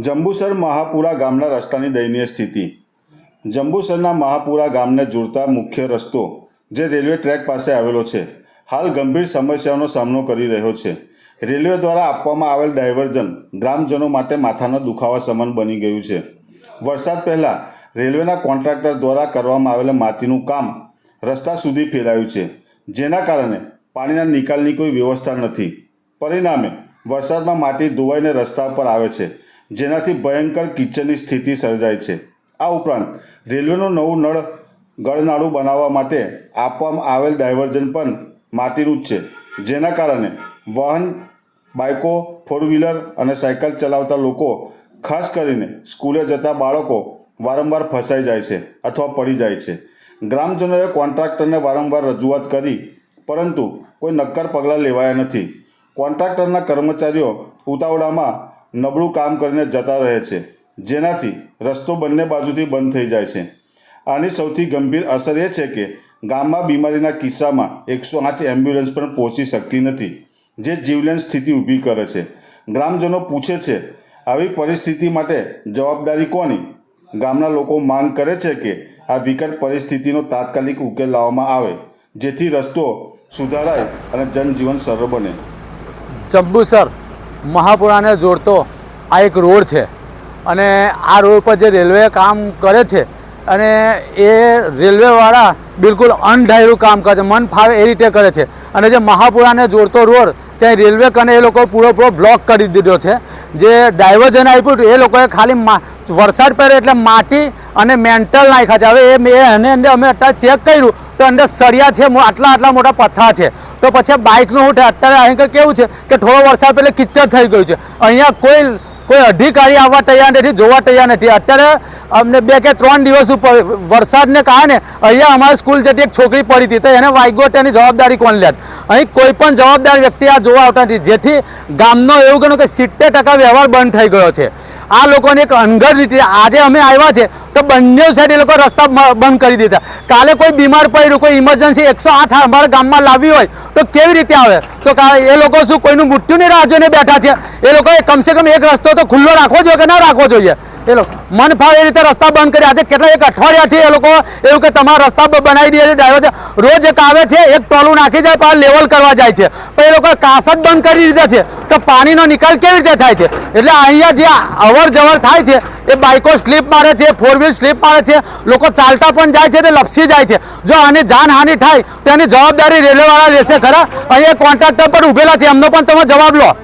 જંબુસર મહાપુરા ગામના રસ્તાની દયનીય સ્થિતિ. જંબુસરના મહાપુરા ગામને જોડતા મુખ્ય રસ્તો, જે રેલવે ટ્રેક પાસે આવેલો છે, હાલ ગંભીર સમસ્યાઓનો સામનો કરી રહ્યો છે. રેલવે દ્વારા આપવામાં આવેલ ડાયવર્ઝન ગ્રામજનો માટે માથાનો દુખાવા સમાન બની ગયું છે. વરસાદ પહેલાં રેલવેના કોન્ટ્રાક્ટર દ્વારા કરવામાં આવેલા માટીનું કામ રસ્તા સુધી ફેલાયું છે, જેના કારણે પાણીના નિકાલની કોઈ વ્યવસ્થા નથી. પરિણામે વરસાદમાં માટી ધોવાઈને રસ્તા પર આવે છે, જેનાથી ભયંકર કિચનની સ્થિતિ સર્જાય છે. આ ઉપરાંત, રેલવેનું નવું નળ ગળનાળું બનાવવા માટે આપવામાં આવેલ ડાયવર્ઝન પણ માટીનું જ છે, જેના કારણે વાહન, બાઇકો ફોર વ્હીલર અને સાયકલ ચલાવતા લોકો, ખાસ કરીને સ્કૂલે જતા બાળકો, વારંવાર ફસાઈ જાય છે અથવા પડી જાય છે. ગ્રામજનોએ કોન્ટ્રાક્ટરને વારંવાર રજૂઆત કરી, પરંતુ કોઈ નક્કર પગલાં લેવાયા નથી. કોન્ટ્રાક્ટરના કર્મચારીઓ ઉતાવળામાં નબળું કામ કરીને જતા રહે છે, જેનાથી રસ્તો બંને બાજુથી બંધ થઈ જાય છે. આની સૌથી ગંભીર અસર એ છે કે ગામમાં બીમારીના કિસ્સામાં એકસો આઠ એમ્બ્યુલન્સ પણ પહોંચી શકતી નથી, જે જીવલેણ સ્થિતિ ઊભી કરે છે. ગ્રામજનો પૂછે છે, આવી પરિસ્થિતિ માટે જવાબદારી કોની? ગામના લોકો માંગ કરે છે કે આ વિકટ પરિસ્થિતિનો તાત્કાલિક ઉકેલ લાવવામાં આવે, જેથી રસ્તો સુધારાય અને જનજીવન સરળ બને. જંબુસર મહાપુરાને જોડતો આ એક રોડ છે. અને આ રોડ પર જે રેલવે કામ કરે છે અને એ રેલવેવાળા બિલકુલ અનઢાયરું કામ કરે છે, મન ફાવે એ રીતે કરે છે. અને જે મહાપુરાને જોડતો રોડ, ત્યાં રેલવે કને એ લોકો પૂરો બ્લોક કરી દીધો છે. જે ડાયવર્જન આપ્યું એ લોકોએ ખાલી વરસાદ પડે એટલે માટી અને મેન્ટલ નાખ્યા છે. હવે એ એને અંદર અમે અત્યારે ચેક કર્યું, તો અંદર સળિયા છે આટલા આટલા મોટા પથ્થા છે. તો પછી બાઇકનું ઉઠે. અત્યારે અહીં કેવું છે કે થોડો વરસાદ પહેલે કિચ્ચર થઈ ગયું છે. અહીંયા કોઈ કોઈ અધિકારી આવવા તૈયાર નથી, જોવા તૈયાર નથી. અત્યારે અમને બે કે ત્રણ દિવસ ઉપર વરસાદને કારણે અહીંયા અમારી સ્કૂલ જતી એક છોકરી પડી હતી. તો એને વાગ્યો તેની જવાબદારી કોણ લેત અહીં કોઈ પણ જવાબદાર વ્યક્તિ આ જોવા આવતા નથી. જેથી ગામનો એવું ગણો કે સિત્તેર ટકા વ્યવહાર બંધ થઈ ગયો છે. આ લોકોને એક અંગર રીતે આજે અમે આવ્યા છે તો બંને સાઈડ એ લોકો રસ્તા બંધ કરી દીધા. કાલે કોઈ બીમાર પડ્યું, કોઈ ઇમરજન્સી એકસો આઠ અમારા ગામમાં લાવી હોય તો કેવી રીતે આવે? તો એ લોકો શું કોઈનું મૃત્યુની રાહ જોઈને બેઠા છે? એ લોકોએ કમસે કમ એક રસ્તો તો ખુલ્લો રાખવો જોઈએ કે ના રાખવો જોઈએ? એ લોકો મન ફાવે એ રીતે રસ્તા બંધ કરી. આજે કેટલા એક અઠવાડિયાથી એ લોકો એવું કે તમારા રસ્તા બનાવી દે છે, ડ્રાઈવર રોજ એક આવે છે, એક ટોલું નાખી જાય પણ લેવલ કરવા જાય છે. પણ એ લોકો કાસ જ બંધ કરી દીધા છે. તો પાણીનો નિકાલ કેવી રીતે થાય છે? એટલે અહીંયા જે અવર જવર થાય છે, એ બાઇકો સ્લીપ મારે છે ફોર વ્હીલ સ્લીપ મારે છે, લોકો ચાલતા પણ જાય છે, તે લપસી જાય છે. જો આની જાનહાનિ થાય, તો એની જવાબદારી રેલવેવાળા લેશે ખરા? અહીંયા કોન્ટ્રાક્ટર પણ ઉભેલા છે, એમનો પણ તમે જવાબ લો.